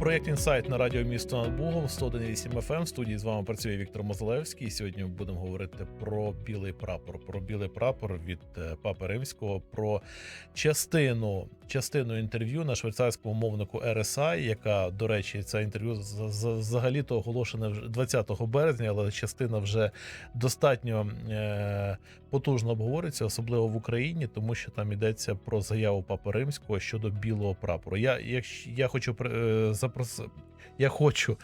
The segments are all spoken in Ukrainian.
Проєкт інсайт на радіо місто над Бугом 101,8 FM. В студії з вами працює Віктор Мозалевський. Сьогодні ми будемо говорити про білий прапор. Про білий прапор від е, Папи Римського, про частину частину інтерв'ю на швейцарському мовнику RSI, яка, до речі, це інтерв'ю з- взагалі-то оголошене 20 березня, але частина вже достатньо е, потужно обговорюється, особливо в Україні, тому що там йдеться про заяву Папи Римського щодо білого прапору. Я, якщо, я хочу е, processar Я хочу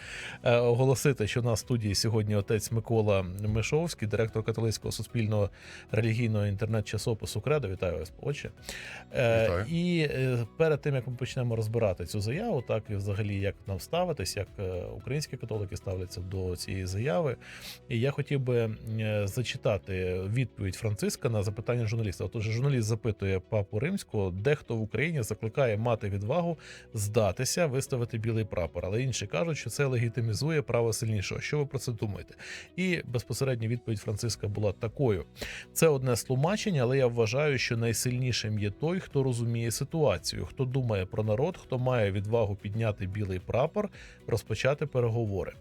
е, оголосити, що на студії сьогодні отець Микола Мишовський, директор католицького суспільного релігійного інтернет-часопису Кредо. Вітаю вас, отче. Е, Вітаю. і е, перед тим як ми почнемо розбирати цю заяву, так і взагалі як нам ставитись, як українські католики ставляться до цієї заяви. І я хотів би зачитати відповідь Франциска на запитання журналіста. Отож, журналіст запитує папу римського, дехто в Україні закликає мати відвагу здатися, виставити білий прапор, але інші кажуть, що це легітимізує право сильнішого. Що ви про це думаєте? І безпосередня відповідь Франциска була такою: це одне з тлумачень, але я вважаю, що найсильнішим є той, хто розуміє ситуацію, хто думає про народ, хто має відвагу підняти білий прапор, розпочати переговори.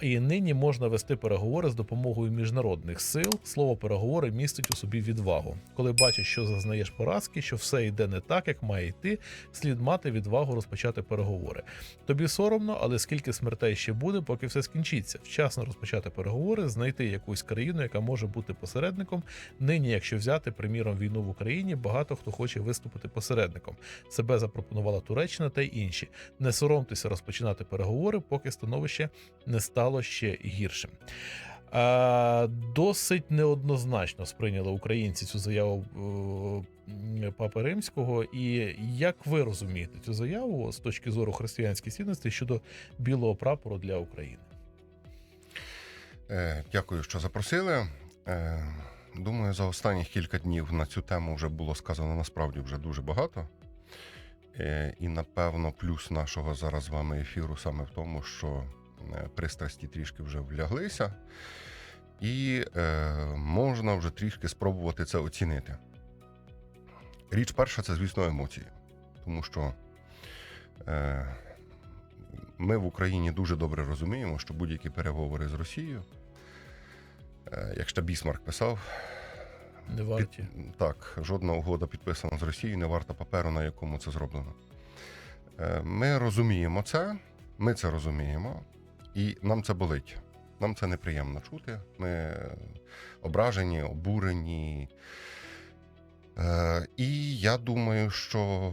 І нині можна вести переговори з допомогою міжнародних сил. Слово переговори містить у собі відвагу. Коли бачиш, що зазнаєш поразки, що все йде не так, як має йти, слід мати відвагу розпочати переговори. Тобі соромно, але скільки смертей ще буде, поки все скінчиться. Вчасно розпочати переговори, знайти якусь країну, яка може бути посередником. Нині, якщо взяти приміром війну в Україні, багато хто хоче виступити посередником. Себе запропонувала Туреччина та й інші. Не соромтеся розпочинати переговори, поки становище не стало ще гіршим. Досить неоднозначно сприйняли українці цю заяву е, Папи Римського. І як ви розумієте цю заяву з точки зору християнської цінності щодо білого прапору для України? Е, Дякую, що запросили. Е, Думаю, за останніх кілька днів на цю тему вже було сказано насправді вже дуже багато. Е, І напевно, плюс нашого зараз з вами ефіру саме в тому, що е, пристрасті трішки вже вляглися, і е, можна вже трішки спробувати це оцінити. Річ перша це, звісно, емоції. Тому що е, ми в Україні дуже добре розуміємо, що будь-які переговори з Росією, е, як ще Бісмарк писав, Не варті. під- так, жодна угода підписана з Росією не варта паперу, на якому це зроблено. Е, Ми розуміємо це, ми це розуміємо, і нам це болить. Нам це неприємно чути. Ми ображені, обурені. Е, І я думаю, що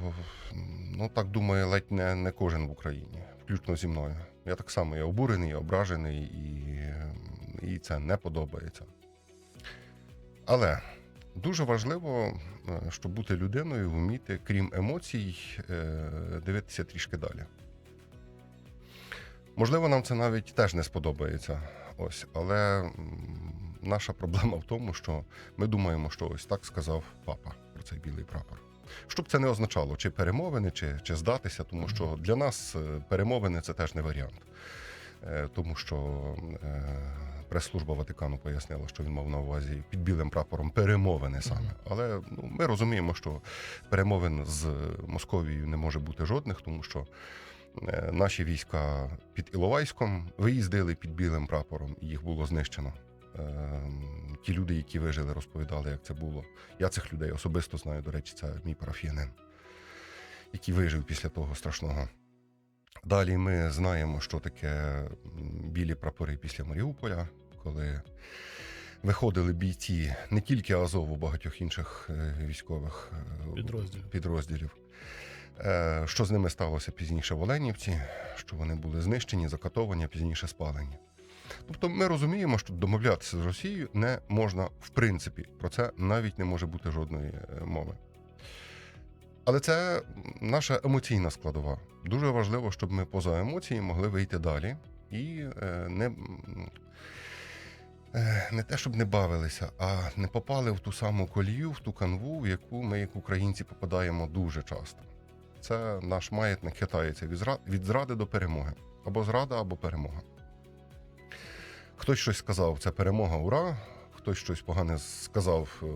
ну так думає ледь не, не кожен в Україні, включно зі мною. Я так само я обурений, ображений, і, і це не подобається. Але дуже важливо, е, щоб бути людиною, вміти, крім емоцій, е, дивитися трішки далі. Можливо, нам це навіть теж не сподобається. Ось, але наша проблема в тому, що ми думаємо, що ось так сказав папа про цей білий прапор. Щоб це не означало, чи перемовини, чи, чи здатися, тому що для нас е, перемовини це теж не варіант. Е, Тому що е, прес-служба Ватикану пояснила, що він мав на увазі під білим прапором перемовини саме. Але ну, ми розуміємо, що перемовин з Московією не може бути жодних, тому що наші війська під Іловайськом виїздили під білим прапором, і їх було знищено. Е, Ті люди, які вижили, розповідали, як це було. Я цих людей особисто знаю. До речі, це мій парафіянин, який вижив після того страшного. Далі ми знаємо, що таке білі прапори після Маріуполя, коли виходили бійці не тільки Азову, багатьох інших е, військових е, Підрозділів. підрозділів. Е, Що з ними сталося пізніше в Оленівці, що вони були знищені, закатовані, а пізніше спалені. Тобто ми розуміємо, що домовлятися з Росією не можна в принципі. Про це навіть не може бути жодної е, мови. Але це наша емоційна складова. Дуже важливо, щоб ми поза емоції могли вийти далі і е, не, не те, щоб не бавилися, а не попали в ту саму колію, в ту канву, в яку ми, як українці, попадаємо дуже часто. Це наш маятник хитається від зради до перемоги. Або зрада, або перемога. Хтось щось сказав, це перемога, ура. хтось щось погане сказав, е,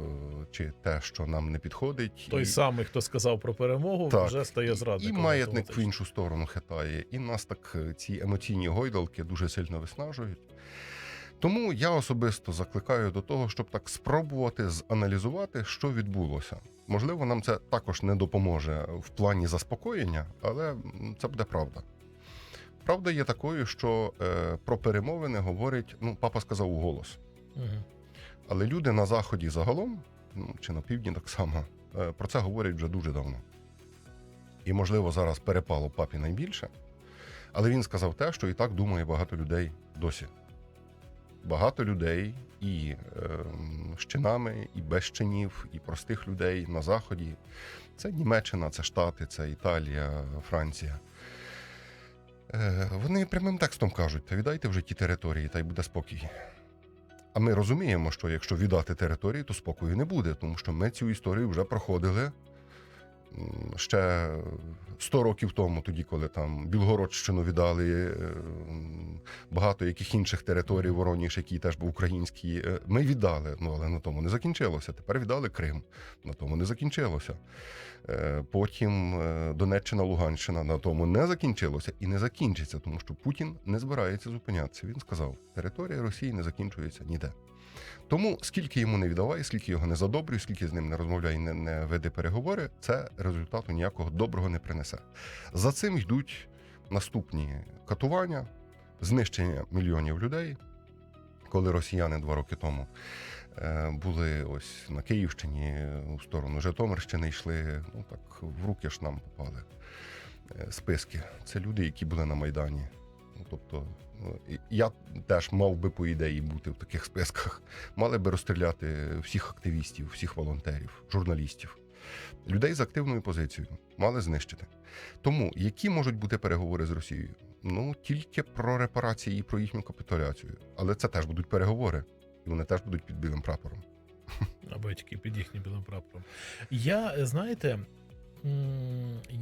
чи те, що нам не підходить. Той і, самий, хто сказав про перемогу, Так, вже стає і маятник в іншу сторону хитає. І нас так е, ці емоційні гойдалки дуже сильно виснажують. Тому я особисто закликаю до того, щоб так спробувати заналізувати, що відбулося. Можливо, нам це також не допоможе в плані заспокоєння, але це буде правда. Правда є такою, що е, про перемовини говорить, ну, папа сказав у голос. Але люди на заході загалом, ну чи на півдні так само, е, про це говорять вже дуже давно. І, можливо, зараз перепало папі найбільше. Але він сказав те, що і так думає багато людей досі. Багато людей і е, з чинами, і без чинів, і простих людей на Заході. Це Німеччина, це Штати, це Італія, Франція. Е, вони прямим текстом кажуть: та віддайте вже ті території, та й буде спокій. А ми розуміємо, що якщо віддати території, то спокою не буде, тому що ми цю історію вже проходили ще 100 років тому, тоді, коли там Білгородщину віддали, е, багато яких інших територій, Вороніж, який теж був український, е, ми віддали, ну але на тому не закінчилося. Тепер віддали Крим, на тому не закінчилося. Е, Потім Донеччина, Луганщина на тому не закінчилося і не закінчиться, тому що Путін не збирається зупинятися. Він сказав: територія Росії не закінчується ніде. Тому скільки йому не віддавай, скільки його не задобрюй, скільки з ним не розмовляй, не, не веди переговори, це результату ніякого доброго не принесе. За цим йдуть наступні катування, знищення мільйонів людей. Коли росіяни два роки тому е, були ось на Київщині у сторону Житомирщини йшли, ну так в руки ж нам попали е, списки. Це люди, які були на Майдані. Ну, тобто, я теж мав би по ідеї бути в таких списках. Мали би розстріляти всіх активістів, всіх волонтерів, журналістів, людей з активною позицією, мали знищити. Тому які можуть бути переговори з Росією? Ну тільки про репарації і про їхню капітуляцію. Але це теж будуть переговори, і вони теж будуть під білим прапором. Або тільки під їхнім білим прапором. Я, знаєте,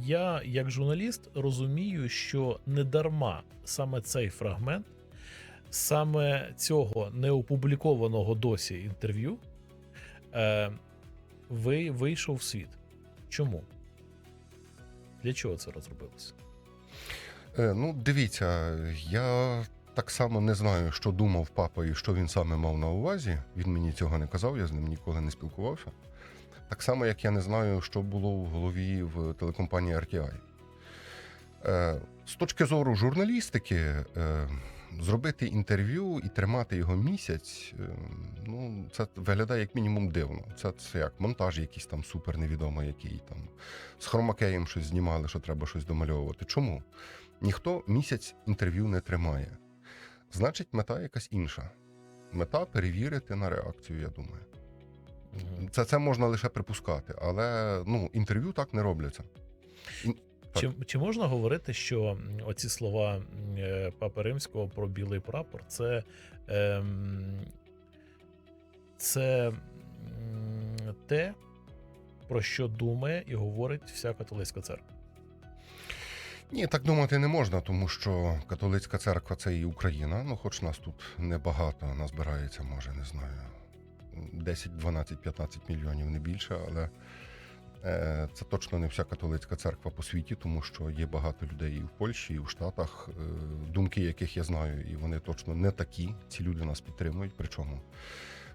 я як журналіст розумію, що не дарма саме цей фрагмент, саме цього неопублікованого досі інтерв'ю, е, ви, вийшов в світ. Чому? Для чого це розробилося? Е, ну, дивіться, я так само не знаю, що думав папа і що він саме мав на увазі. Він мені цього не казав, я з ним ніколи не спілкувався. Так само, як я не знаю, що було в голові в телекомпанії RTI. Е, з точки зору журналістики, е, зробити інтерв'ю і тримати його місяць, е, ну, це виглядає як мінімум дивно. Це, це як монтаж якийсь там супер невідомо який там. З хромакеєм щось знімали, що треба щось домальовувати. Чому? Ніхто місяць інтерв'ю не тримає. Значить, мета якась інша. Мета перевірити на реакцію, я думаю. Це, це можна лише припускати, але ну, інтерв'ю так не робляться. Чи, чи можна говорити, що оці слова е, Папи Римського про білий прапор це, ем, це те, про що думає і говорить вся католицька церква? Ні, так думати не можна, тому що католицька церква це і Україна. Ну, хоч нас тут небагато, нас збирається, може, не знаю, 10, 12, 15 мільйонів, не більше, але е, це точно не вся католицька церква по світі, тому що є багато людей і в Польщі, і в Штатах, е, думки яких я знаю, і вони точно не такі. Ці люди нас підтримують. Причому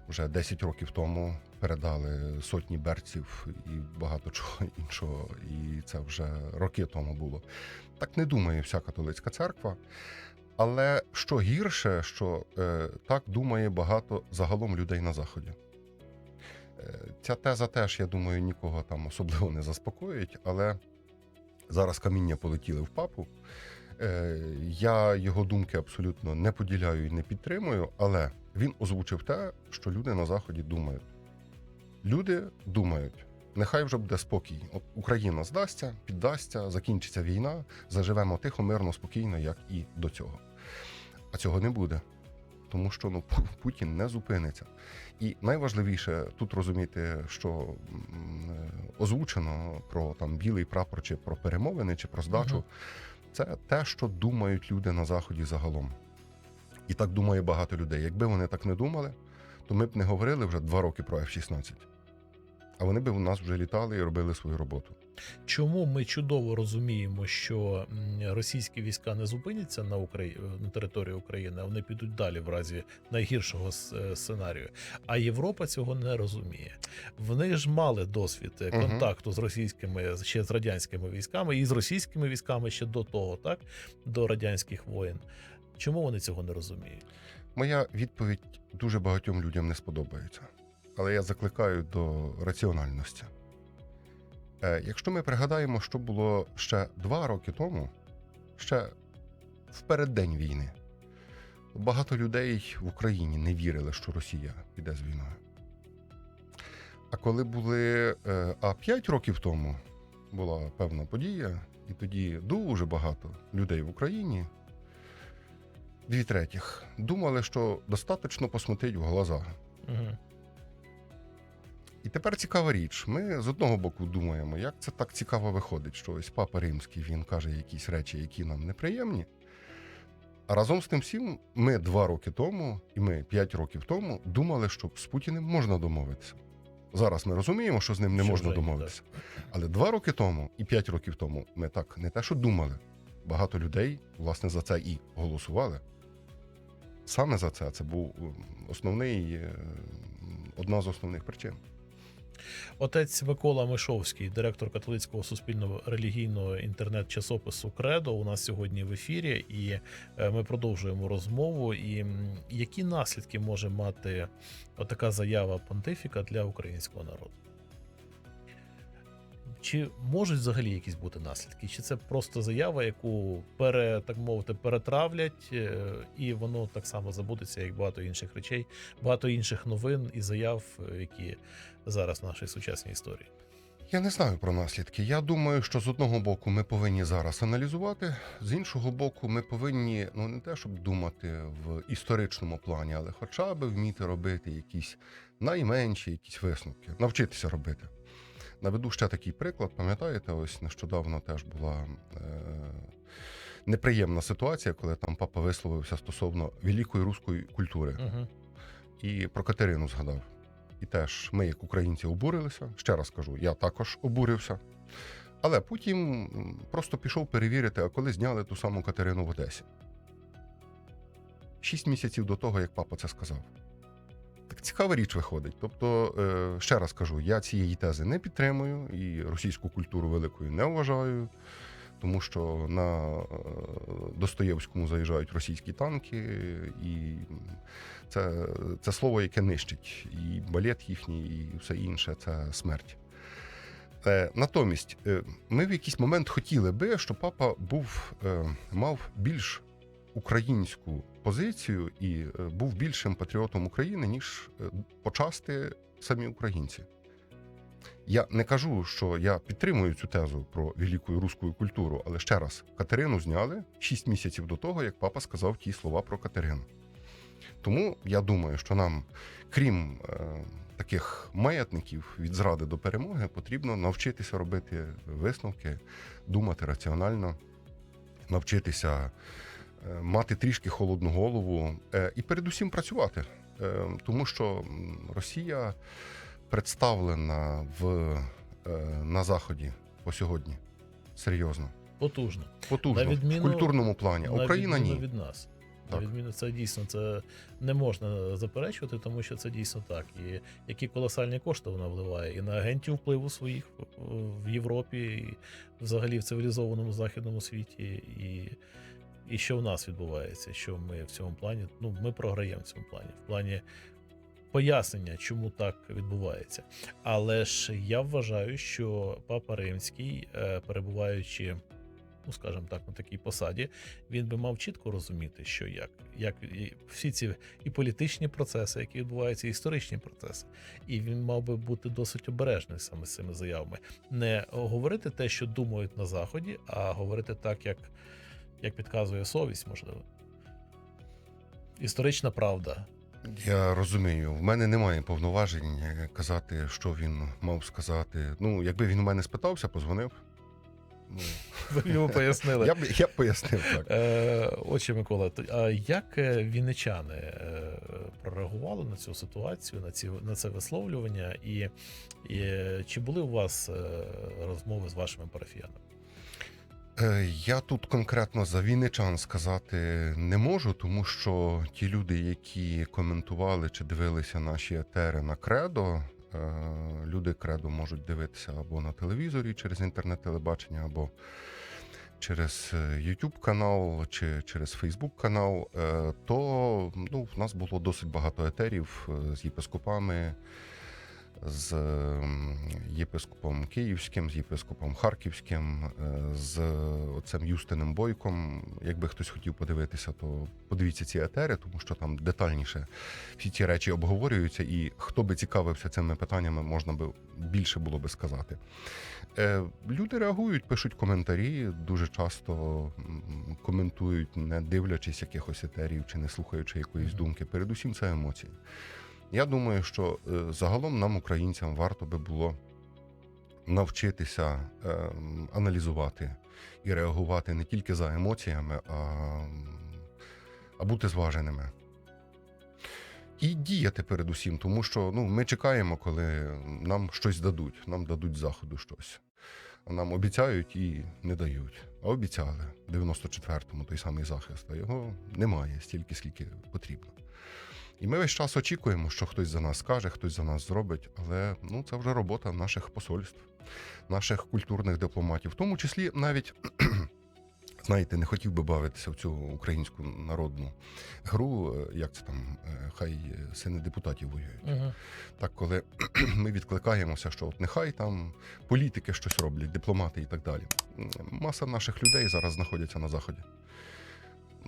вже 10 років тому передали сотні берців і багато чого іншого, і це вже роки тому було. Так не думає вся католицька церква. Але що гірше, що е, так думає багато загалом людей на заході. Е, ця теза теж, я думаю, нікого там особливо не заспокоїть, але зараз каміння полетіли в папу. Е, я його думки абсолютно не поділяю і не підтримую, але він озвучив те, що люди на заході думають. Люди думають, нехай вже буде спокій. От Україна здасться, піддасться, закінчиться війна, заживемо тихо, мирно, спокійно, як і до цього. А цього не буде. Тому що ну, Путін не зупиниться. І найважливіше тут розуміти, що е, озвучено про там білий прапор, чи про перемовини, чи про здачу, це те, що думають люди на заході загалом. І так думає багато людей. Якби вони так не думали, то ми б не говорили вже два роки про F-16. А вони б у нас вже літали і робили свою роботу. Чому ми чудово розуміємо, що російські війська не зупиняться на Украї... на території України, а вони підуть далі в разі найгіршого е, сценарію. А Європа цього не розуміє. Вони ж мали досвід е, контакту з російськими ще з радянськими військами і з російськими військами ще до того, так до радянських воєн. Чому вони цього не розуміють? Моя відповідь дуже багатьом людям не сподобається. Але я закликаю до раціональності. Е, якщо ми пригадаємо, що було ще два роки тому, ще в переддень війни, багато людей в Україні не вірили, що Росія піде з війною. А коли були. е, А 5 років тому була певна подія, і тоді дуже багато людей в Україні дві третіх думали, що достатньо посмотреть в глаза. Угу. І тепер цікава річ. Ми з одного боку думаємо, як це так цікаво виходить, що ось папа римський він каже якісь речі, які нам неприємні. А разом з тим всім, ми два роки тому, і ми п'ять років тому думали, що з Путіним можна домовитися. Зараз ми розуміємо, що з ним не Що можна домовитися. Але два роки тому і п'ять років тому ми так не те, що думали. Багато людей, власне, за це і голосували. Саме за це це був основний, е, одна з основних причин. Отець Микола Мишовський, директор католицького суспільного релігійного інтернет-часопису Кредо, у нас сьогодні в ефірі, і е, ми продовжуємо розмову. І які наслідки може мати така заява понтифіка для українського народу? Чи можуть взагалі якісь бути наслідки? Чи це просто заява, яку пере, так мовити, перетравлять, е, і воно так само забудеться, як багато інших речей, багато інших новин і заяв, е, які зараз в нашій сучасній історії? Я не знаю про наслідки. Я думаю, що з одного боку ми повинні зараз аналізувати, з іншого боку, ми повинні ну не те, щоб думати в історичному плані, але хоча б вміти робити якісь найменші якісь висновки, навчитися робити. Наведу ще такий приклад. Пам'ятаєте, ось нещодавно теж була е- неприємна ситуація, коли там папа висловився стосовно великої руської культури Угу. і про Катерину згадав. І теж ми, як українці, обурилися. Ще раз кажу, я також обурився. Але потім просто пішов перевірити, а коли зняли ту саму Катерину в Одесі. Шість місяців до того, як папа це сказав. Так цікава річ виходить. Тобто, е, ще раз кажу, я цієї тези не підтримую і російську культуру великою не вважаю, тому що на е, Достоєвському заїжджають російські танки, і це, це слово, яке нищить і балет їхній, і все інше це смерть. Е, натомість, ми в якийсь момент хотіли би, щоб папа був, мав більш українську позицію і е, був більшим патріотом України, ніж е, почасти самі українці. Я не кажу, що я підтримую цю тезу про велику руську культуру, але ще раз, Катерину зняли 6 місяців до того, як папа сказав ті слова про Катерину. Тому я думаю, що нам, крім е, таких маятників від зради до перемоги, потрібно навчитися робити висновки, думати раціонально, навчитися мати трішки холодну голову е, і передусім працювати. Е, тому що Росія представлена в, е, на Заході по сьогодні. Серйозно. Потужно. Потужно. На відміну- в культурному плані. На Україна ні. від нас. Так. На відміну, це дійсно це не можна заперечувати, тому що це дійсно так. І які колосальні кошти вона вливає і на агентів впливу своїх в Європі, і взагалі в цивілізованому західному світі, і, і що в нас відбувається, що ми в цьому плані, ну ми програємо в цьому плані, в плані пояснення, чому так відбувається. Але ж я вважаю, що папа Римський, е, перебуваючи, ну скажімо так, на такій посаді, він би мав чітко розуміти, що як, як і всі ці і політичні процеси, які відбуваються, і історичні процеси. І він мав би бути досить обережним саме з цими заявами. Не говорити те, що думають на заході, а говорити так, як, як підказує совість, можливо. Історична правда. Я розумію, в мене немає повноважень казати, що він мав сказати. Ну, якби він у мене спитався, позвонив. Ну, Ви йому пояснили. я б я б пояснив так. Е, Отже, Микола, а як е, вінничани е, прореагували на цю ситуацію, на ці на це висловлювання, і, і чи були у вас е, розмови з вашими парафіянами? Е, Я тут конкретно за вінничан сказати не можу, тому що ті люди, які коментували чи дивилися наші етери на кредо, е, люди кредо можуть дивитися або на телевізорі через інтернет-телебачення, або через е, YouTube канал чи через Facebook канал, то ну, в нас було досить багато етерів з єпископами, з єпископом Київським, з єпископом Харківським, е, з отцем Юстиним Бойком. Якби хтось хотів подивитися, то подивіться ці етери, тому що там детальніше всі ці речі обговорюються, і хто би цікавився цими питаннями, можна би більше було би сказати. Е, Люди реагують, пишуть коментарі, дуже часто коментують, не дивлячись якихось етерів чи не слухаючи якоїсь думки. Передусім, це емоції. Я думаю, що е, загалом нам, українцям, варто би було навчитися е, аналізувати і реагувати не тільки за емоціями, а, а бути зваженими. І діяти передусім, тому що ну, ми чекаємо, коли нам щось дадуть, нам дадуть заходу щось. Нам обіцяють і не дають. А обіцяли в 94-му той самий захист, а його немає стільки, скільки потрібно. І ми весь час очікуємо, що хтось за нас скаже, хтось за нас зробить, але ну, це вже робота наших посольств, наших культурних дипломатів, в тому числі навіть. Знаєте, не хотів би бавитися в цю українську народну гру, е, як це там, е, хай е, сини депутатів воюють. Угу. Так, коли ми відкликаємося, що от нехай там політики щось роблять, дипломати і так далі. Маса наших людей зараз знаходяться на заході.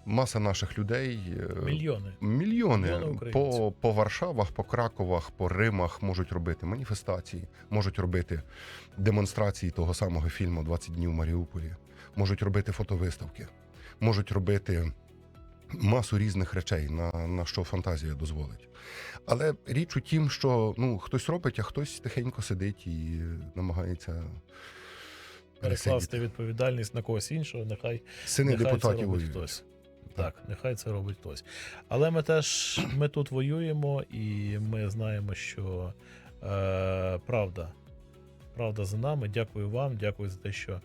Маса наших людей е, Мільйони. Мільйони Мільйони по, по Варшавах, по Краковах, по Римах можуть робити маніфестації, можуть робити демонстрації того самого фільму «20 днів в Маріуполі, можуть робити фотовиставки, можуть робити масу різних речей, на, на що фантазія дозволить. Але річ у тім, що ну, хтось робить, а хтось тихенько сидить і намагається Перекласти відповідальність на когось іншого, нехай Сини Нехай це депутатів робить хтось. Так, нехай це робить хтось. Але ми теж ми тут воюємо, і ми знаємо, що е, правда, правда за нами. Дякую вам, дякую за те, що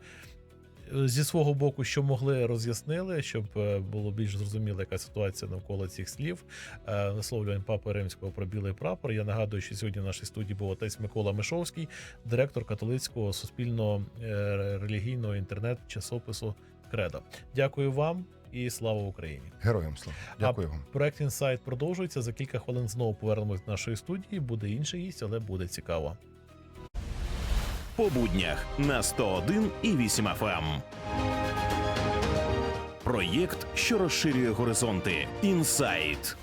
зі свого боку, що могли, роз'яснили, щоб е, було більш зрозуміло, яка ситуація навколо цих слів. Е, Висловлювань Папи Римського про білий прапор. Я нагадую, що сьогодні в нашій студії був отець Микола Мишовський, директор католицького суспільного е, релігійного інтернет-часопису Кредо. Дякую вам і слава Україні! Героям слава. Дякую вам. Проект інсайт продовжується. За кілька хвилин знову повернемось до нашої студії. Буде інший гість, але буде цікаво. по буднях на 101 і 8 FM. Проєкт, що розширює горизонти. Інсайт.